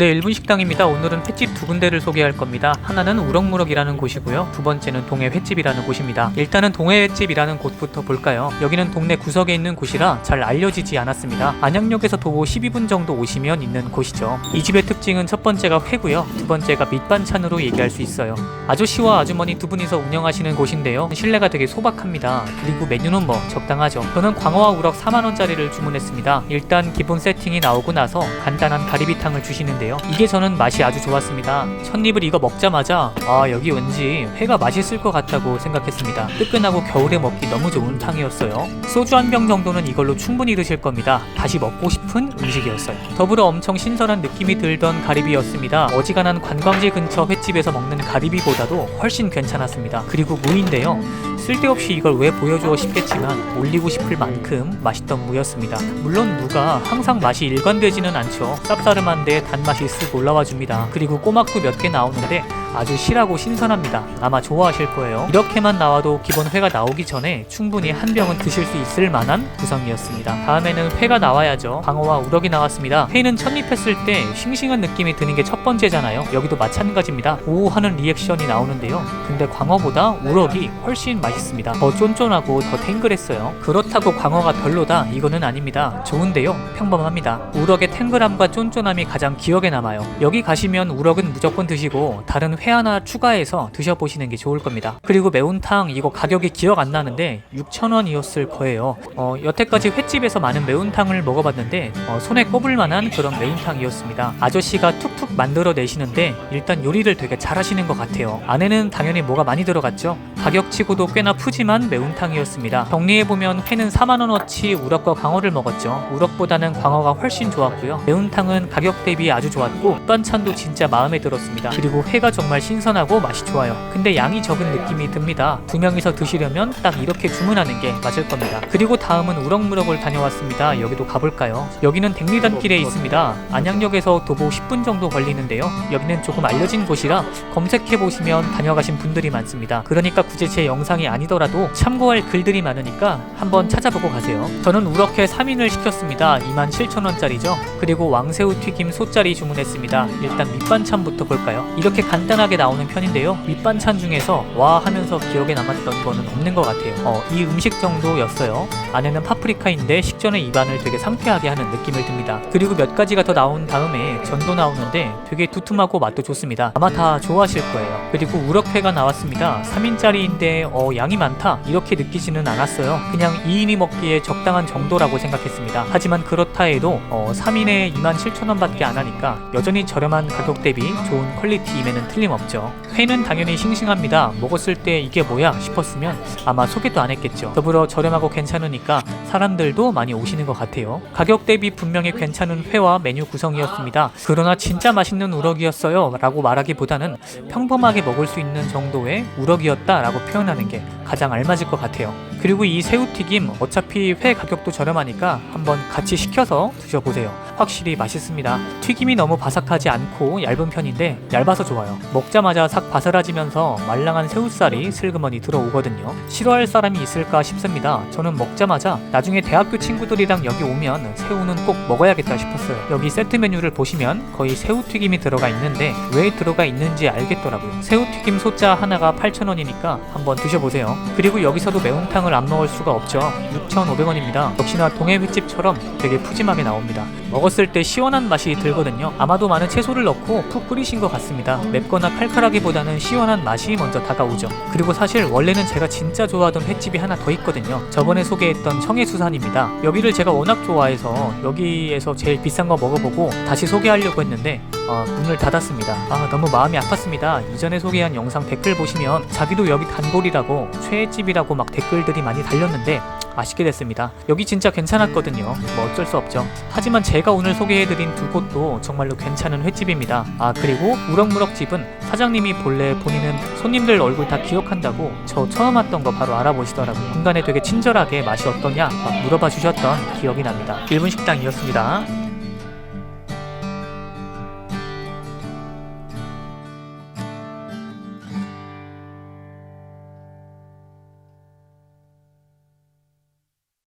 네, 1분 식당입니다. 오늘은 횟집 두 군데를 소개할 겁니다. 하나는 우럭무럭이라는 곳이고요. 두 번째는 동해 횟집이라는 곳입니다. 일단은 동해 횟집이라는 곳부터 볼까요? 여기는 동네 구석에 있는 곳이라 잘 알려지지 않았습니다. 안양역에서 도보 12분 정도 오시면 있는 곳이죠. 이 집의 특징은 첫 번째가 회고요. 두 번째가 밑반찬으로 얘기할 수 있어요. 아저씨와 아주머니 두 분이서 운영하시는 곳인데요. 실내가 되게 소박합니다. 그리고 메뉴는 뭐 적당하죠. 저는 광어와 우럭 4만 원짜리를 주문했습니다. 일단 기본 세팅이 나오고 나서 간단한 가리비탕을 주시는데요. 이게 저는 맛이 아주 좋았습니다. 첫 입을 이거 먹자마자 아 여기 왠지 회가 맛있을 것 같다고 생각했습니다. 뜨끈하고 겨울에 먹기 너무 좋은 탕이었어요. 소주 한 병 정도는 이걸로 충분히 드실 겁니다. 다시 먹고 싶 은 음식이었어요. 더불어 엄청 신선한 느낌이 들던 가리비였습니다. 어지간한 관광지 근처 횟집에서 먹는 가리비보다도 훨씬 괜찮았습니다. 그리고 무인데요. 쓸데없이 이걸 왜 보여줘 싶겠지만 올리고 싶을 만큼 맛있던 무였습니다. 물론 무가 항상 맛이 일관되지는 않죠. 쌉싸름한데 단맛이 쓱 올라와 줍니다. 그리고 꼬막도 몇 개 나오는데 아주 실하고 신선합니다. 아마 좋아하실 거예요. 이렇게만 나와도 기본 회가 나오기 전에 충분히 한 병은 드실 수 있을 만한 구성이었습니다. 다음에는 회가 나와야죠. 광어와 우럭이 나왔습니다. 회는 첫입했을 때 싱싱한 느낌이 드는 게 첫 번째잖아요. 여기도 마찬가지입니다. 오 하는 리액션이 나오는데요. 근데 광어보다 우럭이 훨씬 맛있습니다. 더 쫀쫀하고 더 탱글했어요. 그렇다고 광어가 별로다 이거는 아닙니다. 좋은데요. 평범합니다. 우럭의 탱글함과 쫀쫀함이 가장 기억에 남아요. 여기 가시면 우럭은 무조건 드시고 다른 회 하나 추가해서 드셔보시는 게 좋을 겁니다. 그리고 매운탕 이거 가격이 기억 안 나는데 6,000원이었을 거예요. 어, 여태까지 횟집에서 많은 매운탕을 먹어봤는데 어, 손에 꼽을 만한 그런 매운탕이었습니다. 아저씨가 툭툭 만들어 내시는데 일단 요리를 되게 잘하시는 것 같아요. 안에는 당연히 뭐가 많이 들어갔죠. 가격치고도 꽤나 푸짐한 매운탕이었습니다. 정리해보면 회는 4만원어치 우럭과 광어를 먹었죠. 우럭보다는 광어가 훨씬 좋았고요. 매운탕은 가격 대비 아주 좋았고 반찬도 진짜 마음에 들었습니다. 그리고 회가 정말 신선하고 맛이 좋아요. 근데 양이 적은 느낌이 듭니다. 두 명이서 드시려면 딱 이렇게 주문하는 게 맞을 겁니다. 그리고 다음은 우럭무럭을 다녀왔습니다. 여기도 가볼까요? 여기는 백리단길에 있습니다. 안양역에서 도보 10분 정도 걸리는데요. 여기는 조금 알려진 곳이라 검색해보시면 다녀가신 분들이 많습니다. 그러니까 굳이 제 영상이 아니더라도 참고할 글들이 많으니까 한번 찾아보고 가세요. 저는 우럭회 3인을 시켰습니다. 27,000원짜리죠. 그리고 왕새우 튀김 소짜리 주문했습니다. 일단 밑반찬부터 볼까요? 이렇게 간단하게 나오는 편인데요. 밑반찬 중에서 와 하면서 기억에 남았던 거는 없는 것 같아요. 어, 이 음식 정도였어요. 안에는 파프리카인데 식전에 입안을 되게 상쾌하게 하는 느낌을 듭니다. 그리고 몇 가지가 더 나온 다음에 전도 나오는데 되게 두툼하고 맛도 좋습니다. 아마 다 좋아하실 거예요. 그리고 우럭회가 나왔습니다. 3인짜리 인데 어, 양이 많다 이렇게 느끼지는 않았어요. 그냥 2인이 먹기에 적당한 정도라고 생각했습니다. 하지만 그렇다 해도 어, 3인에 27,000원 밖에 안 하니까 여전히 저렴한 가격 대비 좋은 퀄리티임에는 틀림없죠. 회는 당연히 싱싱합니다. 먹었을 때 이게 뭐야 싶었으면 아마 소개도 안 했겠죠. 더불어 저렴하고 괜찮으니까 사람들도 많이 오시는 것 같아요. 가격 대비 분명히 괜찮은 회와 메뉴 구성이었습니다. 그러나 진짜 맛있는 우럭이었어요 라고 말하기보다는 평범하게 먹을 수 있는 정도의 우럭이었다 라고 표현하는 게 가장 알맞을 것 같아요. 그리고 이 새우튀김 어차피 회 가격도 저렴하니까 한번 같이 시켜서 드셔보세요. 확실히 맛있습니다. 튀김이 너무 바삭하지 않고 얇은 편인데 얇아서 좋아요. 먹자마자 싹 바스라지면서 말랑한 새우살이 슬그머니 들어오거든요. 싫어할 사람이 있을까 싶습니다. 저는 먹자마자 나중에 대학교 친구들이랑 여기 오면 새우는 꼭 먹어야겠다 싶었어요. 여기 세트 메뉴를 보시면 거의 새우튀김이 들어가 있는데 왜 들어가 있는지 알겠더라고요. 새우튀김 소자 하나가 8,000원이니까 한번 드셔보세요. 그리고 여기서도 매운탕을 안 먹을 수가 없죠. 6,500원입니다. 역시나 동해 횟집처럼 되게 푸짐하게 나옵니다. 먹었을 때 시원한 맛이 들거든요. 아마도 많은 채소를 넣고 푹 끓이신 것 같습니다. 맵거나 칼칼하기보다는 시원한 맛이 먼저 다가오죠. 그리고 사실 원래는 제가 진짜 좋아하던 횟집이 하나 더 있거든요. 저번에 소개했던 청해수산입니다. 여기를 제가 워낙 좋아해서 여기에서 제일 비싼 거 먹어보고 다시 소개하려고 했는데 어, 문을 닫았습니다. 아 너무 마음이 아팠습니다. 이전에 소개한 영상 댓글 보시면 자기도 여기 단골이라고 최애집이라고 막 댓글들이 많이 달렸는데 맛있게 됐습니다. 여기 진짜 괜찮았거든요. 뭐 어쩔 수 없죠. 하지만 제가 오늘 소개해드린 두 곳도 정말로 괜찮은 횟집입니다. 아 그리고 우럭무럭 집은 사장님이 본래 본인은 손님들 얼굴 다 기억한다고 저 처음 왔던 거 바로 알아보시더라고요. 중간에 되게 친절하게 맛이 어떠냐 막 물어봐 주셨던 기억이 납니다. 1분 식당이었습니다.